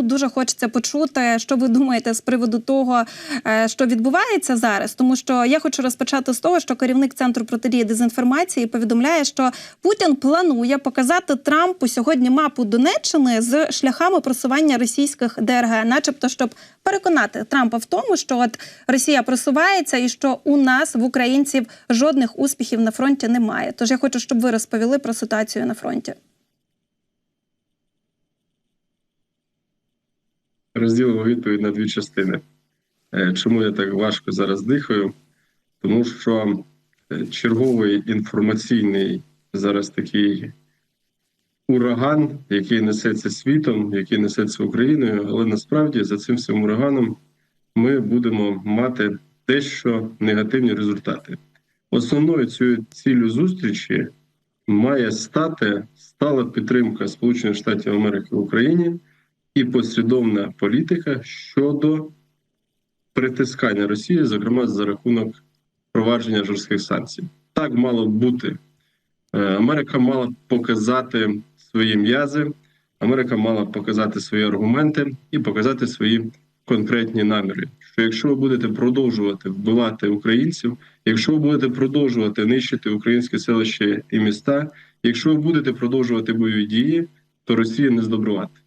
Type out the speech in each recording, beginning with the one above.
ну дуже хочеться почути, що ви думаєте з приводу того, е, що відбувається зараз. Тому що я хочу розпочати з того, що керівник центру протидії дезінформації повідомляє, що Путін планує показати Трампу сьогодні мапу Донеччини з шляхами просування російських ДРГ, начебто, щоб переконати Трампа в тому, що от Росія просувається, і що у нас в українців жодних успіхів на фронті немає. Тож я хочу, щоб ви розповіли про ситуацію на фронті. Розділимо відповідь на дві частини. Е, Чому я так важко зараз дихаю? Тому що е, черговий інформаційний зараз такий ураган, який несеться світом, який несеться Україною, але насправді за цим всім ураганом ми будемо мати дещо негативні результати. Основною цією ціллю зустрічі має стати стала підтримка Сполучених Штатів Америки в Україні і послідовна політика щодо притискання Росії, зокрема за рахунок провадження жорстких санкцій. Так мало бути. Е, Америка мала показати свої м'язи, Америка мала показати свої аргументи і показати свої конкретні наміри. Що якщо ви будете продовжувати вбивати українців, якщо ви будете продовжувати нищити українські селища і міста, якщо ви будете продовжувати бойові дії, то Росія не здобрувати.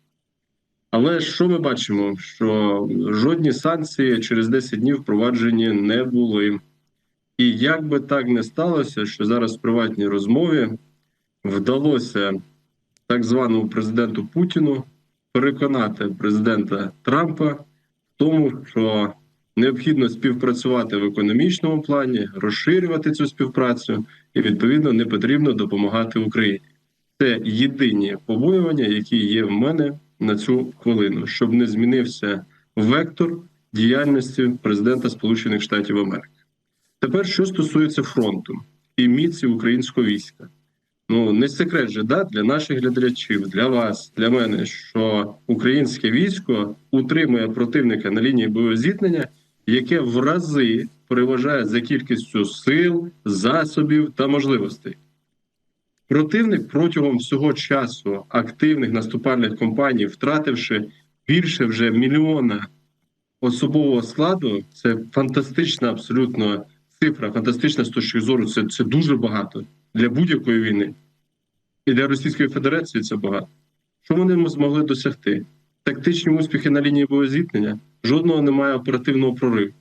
Але що ми бачимо? Що жодні санкції через 10 днів впроваджені не були. І як би так не сталося, що зараз в приватній розмові вдалося так званому президенту Путіну переконати президента Трампа в тому, що необхідно співпрацювати в економічному плані, розширювати цю співпрацю, і відповідно не потрібно допомагати Україні. Це єдині побоювання, які є в мене на цю хвилину, щоб не змінився вектор діяльності президента Сполучених Штатів Америки. Тепер, що стосується фронту і міці українського війська, ну не секрет же да, для наших глядачів, для вас, для мене, що українське військо утримує противника на лінії бойового зіткнення, яке в рази переважає за кількістю сил, засобів та можливостей. Противник протягом всього часу активних наступальних кампаній, втративши більше вже мільйона особового складу, це фантастична абсолютно цифра, фантастична з точки зору. Це, це дуже багато для будь-якої війни. І для Російської Федерації це багато. Що вони змогли досягти? Тактичні успіхи на лінії боєзіткнення, жодного немає оперативного прориву.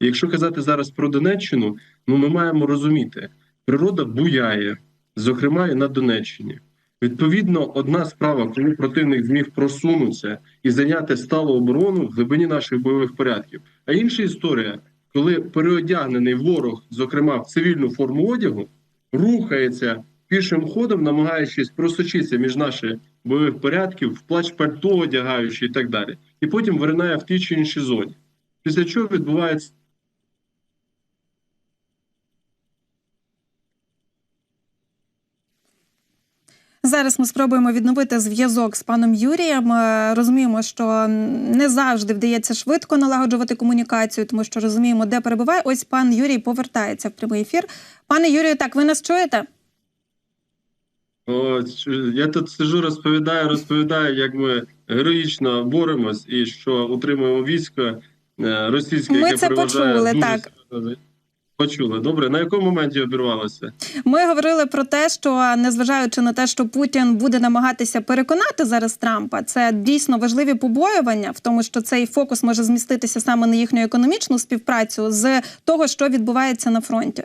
І якщо казати зараз про Донеччину, ну ми маємо розуміти, природа буяє, зокрема і на Донеччині. Відповідно, одна справа, коли противник зміг просунутися і зайняти сталу оборону в глибині наших бойових порядків. А інша історія, коли переодягнений ворог, зокрема в цивільну форму одягу, рухається пішим ходом, намагаючись просочитися між наші бойових порядків, в плач пальто одягаючи і так далі, і потім виринає в тій чи іншій зоні. Після чого відбувається Зараз ми спробуємо відновити зв'язок з паном Юрієм. Е, Розуміємо, що не завжди вдається швидко налагоджувати комунікацію, тому що розуміємо, де перебуває. Ось пан Юрій повертається в прямий ефір. Пане Юрію, так ви нас чуєте? О, я тут сижу, розповідаю, розповідаю, як ми героїчно боремось і що утримуємо військо е, російське, Ми яке це почули, дуже так. серйозно. Почули. Добре, на якому моменті обірвалося? Ми говорили про те, що незважаючи на те, що Путін буде намагатися переконати зараз Трампа, це дійсно важливі побоювання в тому, що цей фокус може зміститися саме на їхню економічну співпрацю з того, що відбувається на фронті.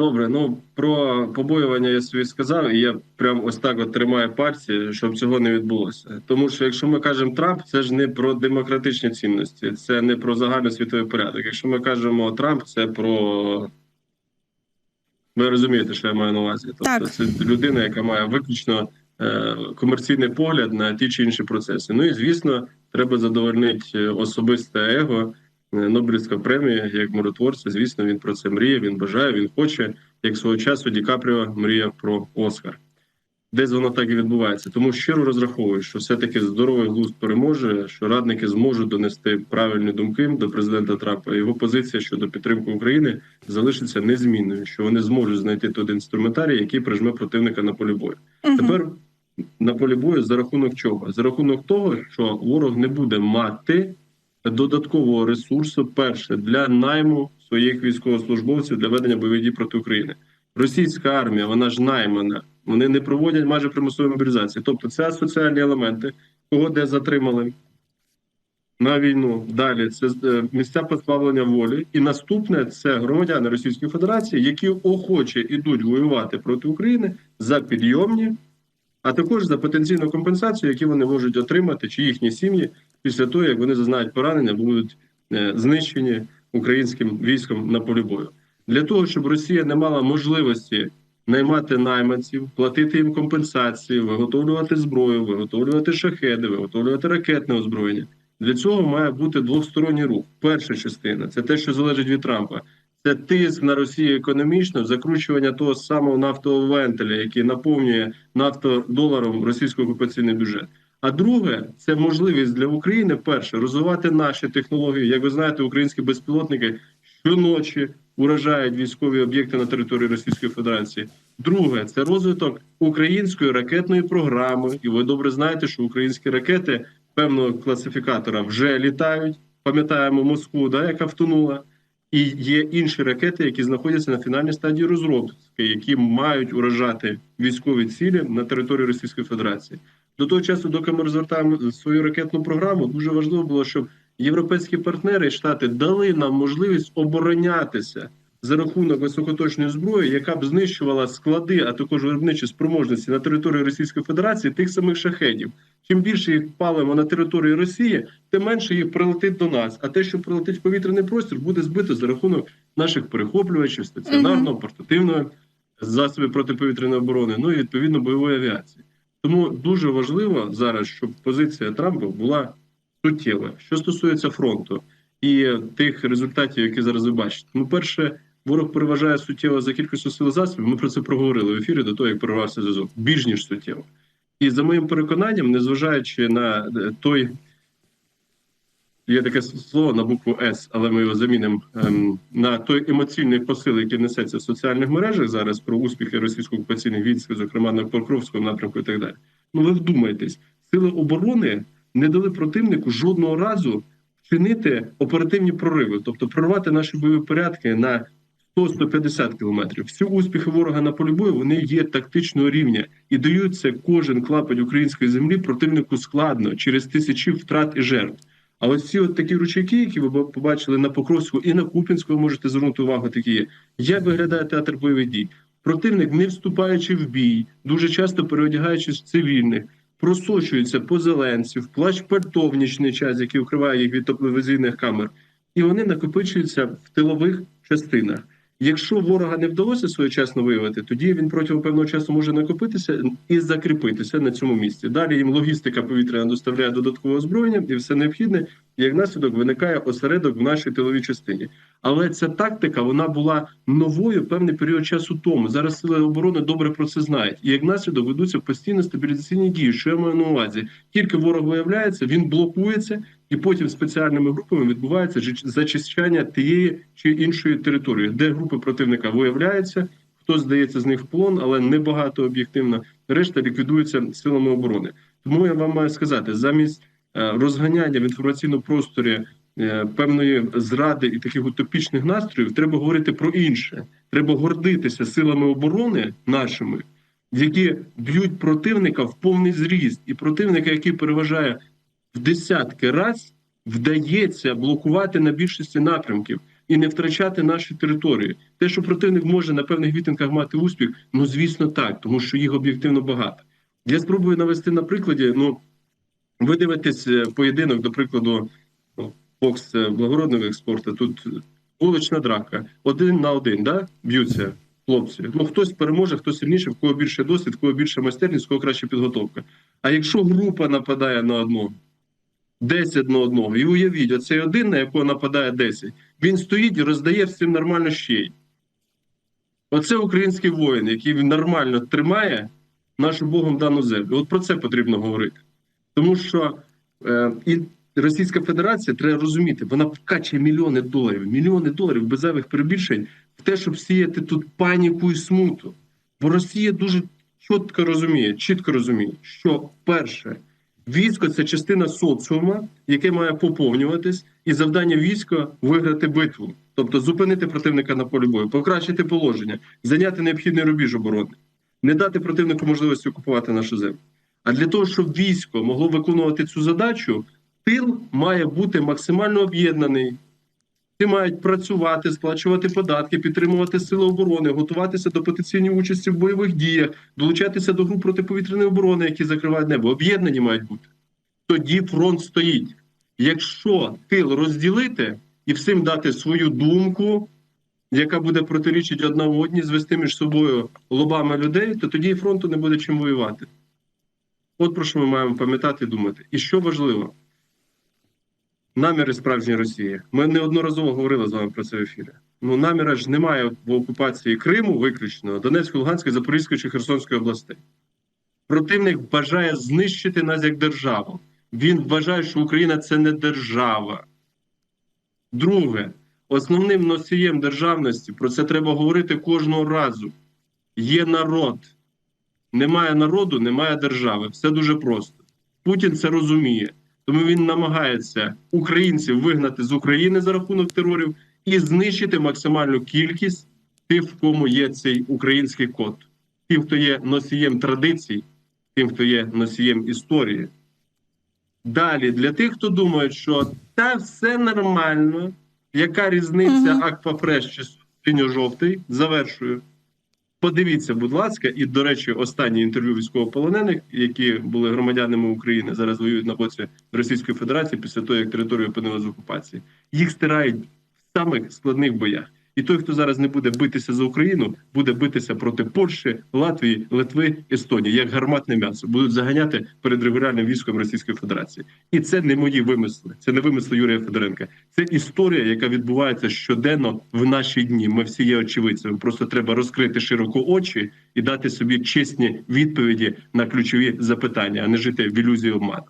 Добре, ну про побоювання я собі сказав, і я прям ось так от тримаю пальці, щоб цього не відбулося. Тому що якщо ми кажемо Трамп, це ж не про демократичні цінності, це не про загальносвітовий порядок. Якщо ми кажемо Трамп, це про ви розумієте, що я маю на увазі. Тобто Так. це людина, яка має виключно е, комерційний погляд на ті чи інші процеси. Ну і звісно, треба задовольнити особисте его. Е, Нобелівська премія як миротворця. Звісно, він про це мріє. Він бажає, він хоче, як свого часу Ді Капріо мріяв про Оскар. Десь воно так і відбувається. Тому щиро розраховую, що все-таки здоровий глузд переможе, що радники зможуть донести правильні думки до президента Трампа. Його позиція щодо підтримки України залишиться незмінною, що вони зможуть знайти той інструментарій, який прижме противника на полі бою. Мгм. Тепер на полі бою за рахунок чого? За рахунок того, що ворог не буде мати додаткового ресурсу, перше для найму своїх військовослужбовців для ведення бойових дій проти України. Російська армія, вона ж наймана, вони не проводять майже примусової мобілізації. Тобто, це соціальні елементи, кого де затримали на війну. Далі це е, місця позбавлення волі. І наступне це громадяни Російської Федерації, які охоче ідуть воювати проти України за підйомні, а також за потенційну компенсацію, які вони можуть отримати, чи їхні сім'ї після того, як вони зазнають поранення, будуть е, знищені українським військом на полі бою. Для того щоб Росія не мала можливості наймати найманців, платити їм компенсації, виготовлювати зброю, виготовлювати шахеди, виготовлювати ракетне озброєння. Для цього має бути двосторонній рух. Перша частина це те, що залежить від Трампа. Це тиск на Росію економічно, закручування того самого нафтового вентиля, який наповнює нафтодоларом російський окупаційний бюджет. А друге, це можливість для України перше розвивати наші технології. Як ви знаєте, українські безпілотники щоночі уражають військові об'єкти на території Російської Федерації. Друге, це розвиток української ракетної програми. І ви добре знаєте, що українські ракети певного класифікатора вже літають. Пам'ятаємо Москву, да, яка втонула. І є інші ракети, які знаходяться на фінальній стадії розробки, які мають уражати військові цілі на території Російської Федерації. До того часу, доки ми розвертаємо свою ракетну програму, дуже важливо було, щоб європейські партнери і штати дали нам можливість оборонятися за рахунок високоточної зброї, яка б знищувала склади, а також виробничі спроможності на території Російської Федерації тих самих шахедів. Чим більше їх палимо на території Росії, тим менше їх прилетить до нас. А те, що прилетить в повітряний простір, буде збито за рахунок наших перехоплювачів, стаціонарного, портативного засобів протиповітряної оборони, ну і відповідно бойової авіації. Тому дуже важливо зараз, щоб позиція Трампа була суттєва. Що стосується фронту і тих результатів, які зараз ви бачите, ну перше. Ворог переважає суттєво за кількістю сил засобів. Ми про це проговорили в ефірі до того, як прорвався зв'язок. Більш ніж суттєво. І за моїм переконанням, незважаючи на е, той, є таке слово на букву С, але ми його замінимо ем, на той емоційний посил, який несеться в соціальних мережах зараз про успіхи російсько-окупаційних військ, зокрема на Покровському напрямку і так далі. Ну ви вдумайтесь, сили оборони не дали противнику жодного разу вчинити оперативні прориви, тобто прорвати наші бойові порядки на 100-150 кілометрів. Всі успіхи ворога на полі бою вони є тактичного рівня і даються кожен клапоть української землі противнику складно через тисячі втрат і жертв. А ось ці от такі ручейки, які ви побачили на Покровську і на Купінську, ви можете звернути увагу, такі є. Як виглядає театр бойових дій? Противник, не вступаючи в бій, дуже часто переодягаючись в цивільних, просочується по зеленців, плащ пальто в нічний час, який вкриває їх від тепловізійних камер, і вони накопичуються в тилових частинах. Якщо ворога не вдалося своєчасно виявити, тоді він протягом певного часу може накопитися і закріпитися на цьому місці. Далі їм логістика повітряна доставляє додаткове озброєння і все необхідне. Як наслідок виникає осередок в нашій тиловій частині. Але ця тактика вона була новою певний період часу тому. Зараз сили оборони добре про це знають. І як наслідок ведуться постійно стабілізаційні дії. Що я маю на увазі? Тільки ворог виявляється, він блокується, і потім спеціальними групами відбувається зачищання тієї чи іншої території, де групи противника виявляються. Хтось здається з них в полон, але небагато об'єктивно. Решта ліквідується силами оборони. Тому я вам маю сказати, замість е, розганяння в інформаційному просторі е, певної зради і таких утопічних настроїв, треба говорити про інше. Треба гордитися силами оборони нашими, які б'ють противника в повний зріст, і противника, який переважає в десятки раз, вдається блокувати на більшості напрямків і не втрачати наші території. Те, що противник може на певних вітинках мати успіх, ну звісно, так, тому що їх об'єктивно багато. Я спробую навести на прикладі. Ну, ви дивитесь е, поєдинок, до прикладу, бокс е, благородного експорту. Тут вулична драка, один на один, да, б'ються хлопці. Ну хтось переможе, хтось сильніше, в кого більше досвід, в кого більше майстерність, в кого краща підготовка. А якщо група нападає на одного, 10 на одного, і уявіть, оцей один, на якого нападає 10, він стоїть і роздає всім нормально щей. Оце український воїн, який нормально тримає нашу Богом дану землю. От про це потрібно говорити. Тому що е, і Російська Федерація треба розуміти, вона вкачує мільйони доларів, мільйони доларів без зайвих перебільшень в те, щоб сіяти тут паніку і смуту. Бо Росія дуже чітко розуміє, чітко розуміє, що перше, військо це частина соціума, яке має поповнюватись, і завдання війська виграти битву, тобто зупинити противника на полі бою, покращити положення, зайняти необхідний рубіж оборони, не дати противнику можливості окупувати нашу землю. А для того, щоб військо могло виконувати цю задачу, тил має бути максимально об'єднаний. Всі мають працювати, сплачувати податки, підтримувати сили оборони, готуватися до потенційної участі в бойових діях, долучатися до груп протиповітряної оборони, які закривають небо. Об'єднані мають бути. Тоді фронт стоїть. Якщо тил розділити і всім дати свою думку, яка буде протирічити одна одній, звести між собою лобами людей, то тоді і фронту не буде чим воювати. От про що ми маємо пам'ятати і думати. І що важливо, наміри справжньої Росії. Ми неодноразово говорили з вами про це в ефірі. Ну, наміра ж немає в окупації Криму виключно, Донецької, Луганської, Запорізької чи Херсонської областей. Противник бажає знищити нас як державу. Він вважає, що Україна це не держава. Друге, основним носієм державності, про це треба говорити кожного разу. Є народ. Немає народу, немає держави. Все дуже просто. Путін це розуміє. Тому він намагається українців вигнати з України за рахунок терорів і знищити максимальну кількість тих, в кому є цей український код, тим, хто є носієм традицій, тим, хто є носієм історії. Далі, для тих, хто думає, що та все нормально, яка різниця Мгм. Аквафреш чи синьо-жовтий, завершую. Подивіться, будь ласка, і до речі, останні інтерв'ю військовополонених, які були громадянами України, зараз воюють на боці Російської Федерації після того, як територію опинили з окупації. Їх стирають в самих складних боях. І той, хто зараз не буде битися за Україну, буде битися проти Польщі, Латвії, Литви, Естонії, як гарматне м'ясо, будуть заганяти перед регулярним військом Російської Федерації. І це не мої вимисли, це не вимисли Юрія Федоренка. Це історія, яка відбувається щоденно в наші дні. Ми всі є очевидцями. Просто треба розкрити широко очі і дати собі чесні відповіді на ключові запитання, а не жити в ілюзії обману.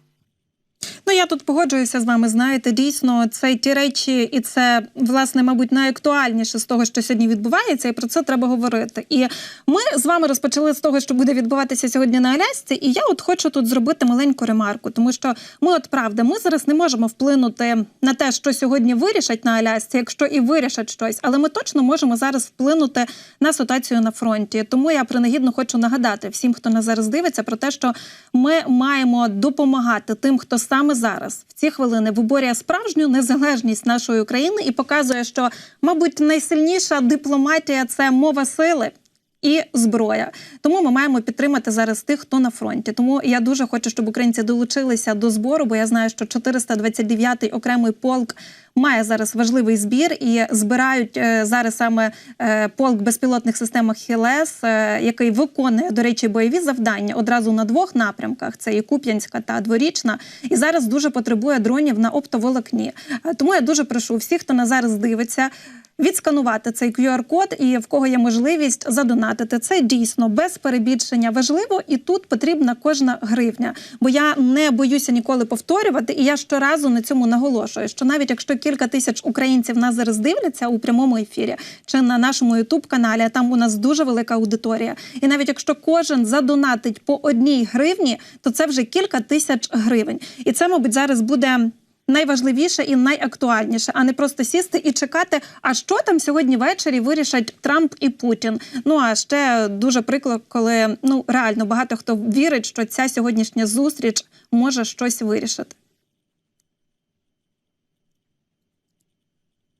Я тут погоджуюся з вами. Знаєте, дійсно, це ті речі, і це власне, мабуть, найактуальніше з того, що сьогодні відбувається, і про це треба говорити. І ми з вами розпочали з того, що буде відбуватися сьогодні на Алясці. І я от хочу тут зробити маленьку ремарку, тому що ми, от правда, ми зараз не можемо вплинути на те, що сьогодні вирішать на Алясці, якщо і вирішать щось, але ми точно можемо зараз вплинути на ситуацію на фронті. Тому я принагідно хочу нагадати всім, хто нас зараз дивиться, про те, що ми маємо допомагати тим, хто саме зараз в ці хвилини виборює справжню незалежність нашої України і показує, що, мабуть, найсильніша дипломатія це мова сили. І зброя, тому ми маємо підтримати зараз тих, хто на фронті. Тому я дуже хочу, щоб українці долучилися до збору, бо я знаю, що 429-й окремий полк має зараз важливий збір і збирають е, зараз саме е, полк безпілотних системах Хілес, е, який виконує, до речі, бойові завдання одразу на двох напрямках: це і Куп'янська та Дворічна. І зараз дуже потребує дронів на оптоволокні. Тому я дуже прошу всіх, хто на зараз дивиться. Відсканувати цей QR-код і в кого є можливість задонатити. Це дійсно без перебільшення важливо, і тут потрібна кожна гривня. Бо я не боюся ніколи повторювати, і я щоразу на цьому наголошую, що навіть якщо кілька тисяч українців нас зараз дивляться у прямому ефірі чи на нашому ютуб каналі, а там у нас дуже велика аудиторія. І навіть якщо кожен задонатить по одній гривні, то це вже кілька тисяч гривень. І це, мабуть, зараз буде найважливіше і найактуальніше, а не просто сісти і чекати. А що там сьогодні ввечері вирішать Трамп і Путін? Ну а ще дуже приклад, коли ну реально багато хто вірить, що ця сьогоднішня зустріч може щось вирішити.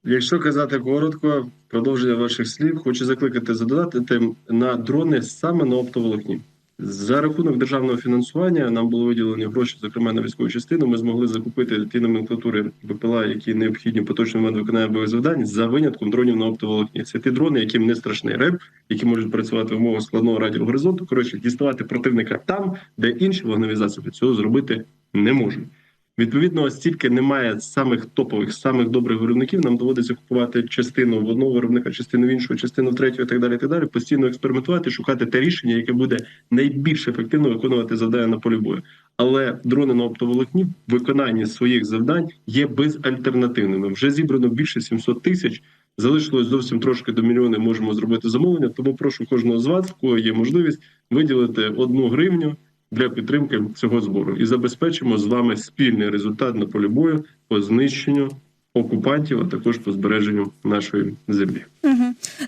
Якщо казати коротко, продовження ваших слів, хочу закликати задонатити на дрони саме на оптоволокні. За рахунок державного фінансування нам було виділені гроші, зокрема на військову частину. Ми змогли закупити ті номенклатури БПЛА, які необхідні поточному виконання бойових завдань, за винятком дронів на оптоволокні. Це ті дрони, яким не страшний реп, які можуть працювати в умовах складного радіогоризонту. Коротше, діставати противника там, де інші вогневі засоби цього зробити не можуть. Відповідно, оскільки немає самих топових, самих добрих виробників, нам доводиться купувати частину в одного виробника, частину в іншого, частину в третього, і так далі. і Так далі, постійно експериментувати, шукати те рішення, яке буде найбільш ефективно виконувати завдання на полі бою. Але дрони на оптоволокні в виконанні своїх завдань є безальтернативними. Вже зібрано більше 700 тисяч. Залишилось зовсім трошки до мільйона. Можемо зробити замовлення. Тому прошу кожного з вас, в кого є можливість, виділити одну гривню для підтримки цього збору. І забезпечимо з вами спільний результат на полі бою по знищенню окупантів, а також по збереженню нашої землі.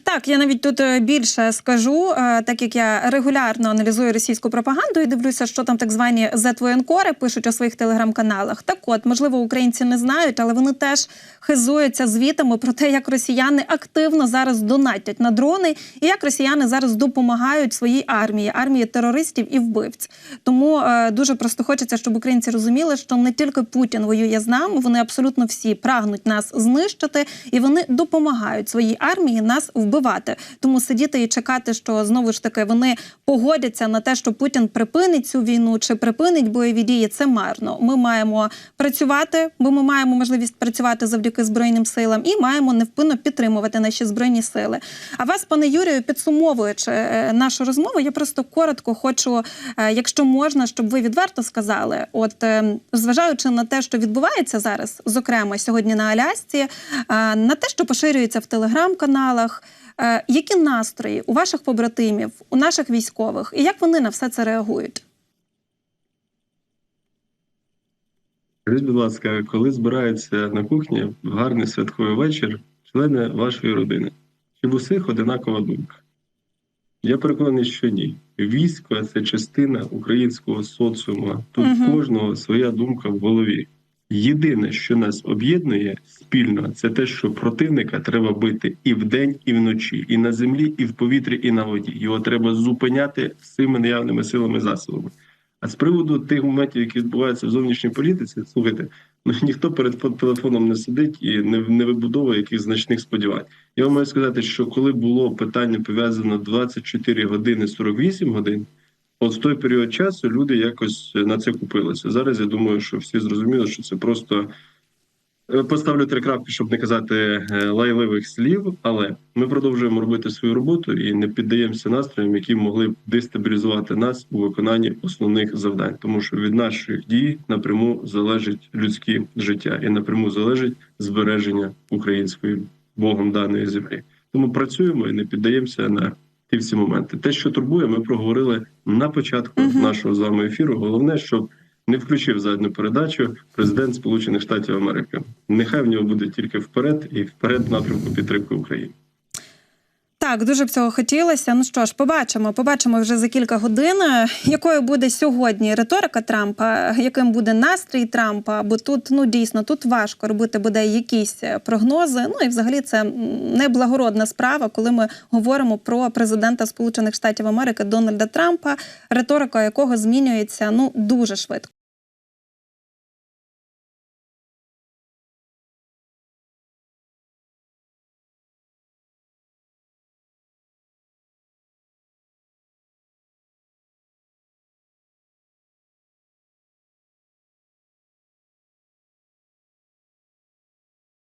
Так, я навіть тут е, більше скажу, е, так як я регулярно аналізую російську пропаганду і дивлюся, що там так звані зетвоєнкори пишуть у своїх телеграм-каналах. Так от, можливо, українці не знають, але вони теж хизуються звітами про те, як росіяни активно зараз донатять на дрони, і як росіяни зараз допомагають своїй армії, армії терористів і вбивць. Тому е, дуже просто хочеться, щоб українці розуміли, що не тільки Путін воює з нами, вони абсолютно всі прагнуть нас знищити, і вони допомагають своїй армії нас вбивати. Тому сидіти і чекати, що знову ж таки вони погодяться на те, що Путін припинить цю війну чи припинить бойові дії. Це марно. Ми маємо працювати, бо ми маємо можливість працювати завдяки збройним силам, і маємо невпинно підтримувати наші збройні сили. А вас, пане Юрію, підсумовуючи е, нашу розмову, я просто коротко хочу, е, якщо можна, щоб ви відверто сказали, от е, зважаючи на те, що відбувається зараз, зокрема сьогодні на Алясці, е, на те, що поширюється в телеграм-каналах. Е, Які настрої у ваших побратимів, у наших військових, і як вони на все це реагують? Скажіть, будь ласка, коли збираються на кухні в гарний святковий вечір члени вашої родини, чи в усіх одинакова думка? Я переконаний, що ні. Військо це частина українського соціуму. Тут в кожного своя думка в голові. Єдине, що нас об'єднує спільно, це те, що противника треба бити і вдень, і вночі, і на землі, і в повітрі, і на воді. Його треба зупиняти всіми наявними силами засобами. А з приводу тих моментів, які відбуваються в зовнішній політиці, слухайте, ну ніхто перед фон- телефоном не сидить і не, не вибудовує якихось значних сподівань. Я вам маю сказати, що коли було питання пов'язано 24 години 48 годин, от в той період часу люди якось на це купилися. Зараз я думаю, що всі зрозуміли, що це просто Е, Поставлю три крапки, щоб не казати е, лайливих слів, але ми продовжуємо робити свою роботу і не піддаємося настроям, які могли б дестабілізувати нас у виконанні основних завдань, тому що від наших дій напряму залежить людське життя і напряму залежить збереження української богом даної землі. Тому працюємо і не піддаємося на ті всі моменти. Те, що турбує, ми проговорили на початку Мгм. нашого з вами ефіру. Головне, щоб не включив задню передачу президент Сполучених Штатів Америки. Нехай в нього буде тільки вперед і вперед напрямку підтримки України. Так, дуже б цього хотілося. Ну що ж, побачимо. Побачимо вже за кілька годин, е, якою буде сьогодні риторика Трампа, яким буде настрій Трампа. Бо тут ну дійсно тут важко робити буде якісь е, прогнози. Ну і взагалі це неблагородна справа, коли ми говоримо про президента Сполучених Штатів Америки Дональда Трампа, риторика якого змінюється ну дуже швидко.